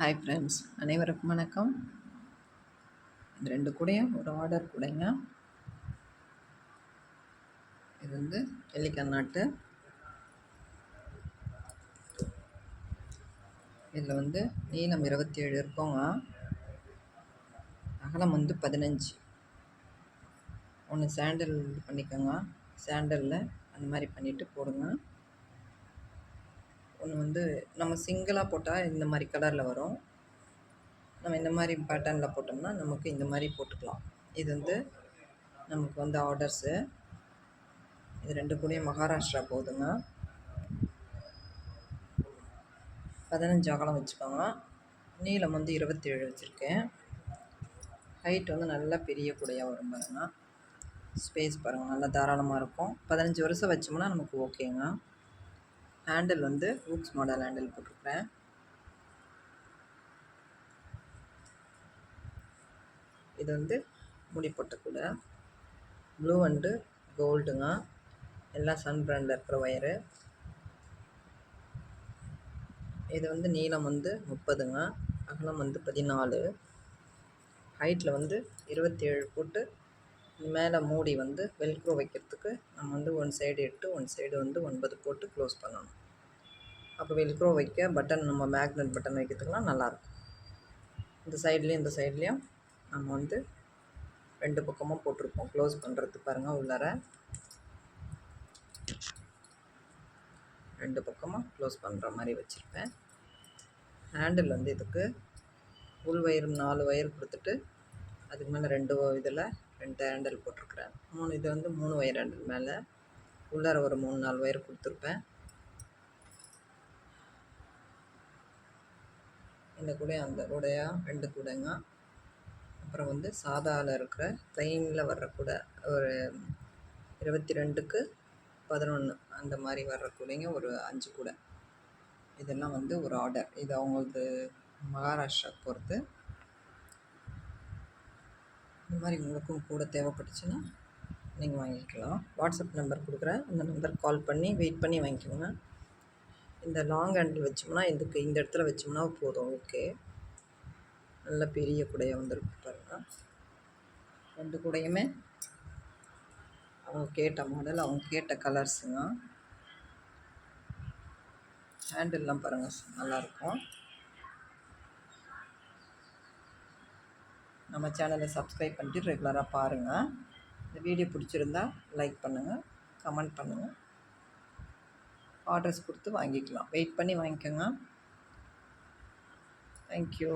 Hi friends அனைவருக்கும் வணக்கம். ரெண்டு கூடையும் ஒரு ஆர்டர் கூடைங்க. இது வந்து எல்லிக்கண்ணாட்டு இதில் வந்து நீளம் இருபத்தி ஏழு இருக்கோங்க. அகலம் வந்து பதினஞ்சு. ஒன்று சாண்டல் பண்ணிக்கோங்க. சாண்டலில் அந்த மாதிரி பண்ணிவிட்டு போடுங்க. ஒன்று வந்து நம்ம சிங்கிளாக போட்டால் இந்த மாதிரி கலரில் வரும். நம்ம இந்த மாதிரி பேட்டர்னில் போட்டோம்னா நமக்கு இந்த மாதிரி போட்டுக்கலாம். இது வந்து நமக்கு வந்து ஆர்டர்ஸு இது ரெண்டு கூடயும் மகாராஷ்டிரா போகுதுங்க பதினஞ்சு அகலம் வச்சுக்கோங்க. நீளம் வந்து இருபத்தேழு வச்சுருக்கேன். ஹைட் வந்து நல்லா பெரிய கூடையாக வரும் பாருங்கள் ஸ்பேஸ் பாருங்கள் நல்லா தாராளமாக இருக்கும். பதினஞ்சு வருஷம் வச்சோம்னா நமக்கு ஓகேங்க ஹேண்டில் வந்து ஹூக்ஸ் மாடல் ஹேண்டில் போட்டிருக்கிறேன். இது வந்து முடி போட்ட கூட. ப்ளூ அண்டு கோல்டுங்க எல்லாம் சன் பிராண்டில் இருக்கிற ஒயரு இது வந்து நீளம் வந்து முப்பதுங்க. அகலம் வந்து பதினாலு. ஹைட்டில் வந்து இருபத்தேழு போட்டு மேலே மூடி வந்து வெல்க்ரோ வைக்கிறதுக்கு நம்ம வந்து ஒன் சைடு எட்டு ஒன் சைடு வந்து ஒன்பது போட்டு க்ளோஸ் பண்ணணும். அப்போ வெல்க்ரோ வைக்க பட்டன் நம்ம மேக்னெட் பட்டன் வைக்கிறதுக்குலாம் நல்லாயிருக்கும். இந்த சைட்லேயும் இந்த சைட்லேயும் நம்ம வந்து ரெண்டு பக்கமும் போட்டிருப்போம். க்ளோஸ் பண்ணுறதுக்கு பாருங்கள் உள்ளார. ரெண்டு பக்கமும் க்ளோஸ் பண்ணுற மாதிரி வச்சுருப்பேன். ஹேண்டில் வந்து இதுக்கு உள் வயிறு நாலு வயிறு கொடுத்துட்டு அதுக்கு மேலே ரெண்டு இதில் ரெண்டு ஹேண்டில் போட்டிருக்குறேன். மூணு இது வந்து மூணு ஒயர் ஹேண்டில் மேலே. உள்ளார ஒரு மூணு நாலு ஒயர் கொடுத்துருப்பேன். இந்த கூடையும் அந்த கூடையாக ரெண்டு கூடைங்க. அப்புறம் வந்து சாதாவில் இருக்கிற ப்ளைனில் வர்ற கூடை ஒரு இருபத்தி ரெண்டுக்கு பதினொன்று அந்த மாதிரி வர்ற கூடைங்க ஒரு அஞ்சு கூடை. இதெல்லாம் வந்து ஒரு ஆர்டர் இது அவங்களது மகாராஷ்டிரா பொறுத்து. இந்த மாதிரி உங்களுக்கும் கூட தேவைப்பட்டுச்சுன்னா நீங்கள் வாங்கிக்கலாம். வாட்ஸ்அப் நம்பர் கொடுக்குறேன். அந்த நம்பர் கால் பண்ணி வெயிட் பண்ணி வாங்கிக்கோங்க. இந்த லாங் ஹேண்டில் வச்சோம்னா இதுக்கு இந்த இடத்துல வச்சோம்னா போதும் ஓகே நல்ல பெரிய குடையாக வந்துருக்கு பாருங்கள் ரெண்டு குடையுமே. அவங்க கேட்ட மாடல் அவங்க கேட்ட கலர்ஸுங்க ஹேண்டில்லாம் பாருங்கள் நல்லாயிருக்கும் நம்ம சேனலை சப்ஸ்கிரைப் பண்ணிட்டு ரெகுலராக பாருங்கள். இந்த வீடியோ பிடிச்சிருந்தா லைக் பண்ணுங்கள் கமெண்ட் பண்ணுங்கள். ஆர்டர்ஸ் கொடுத்து வாங்கிக்கலாம். வெயிட் பண்ணி வாங்கிக்கோங்க. தேங்க்யூ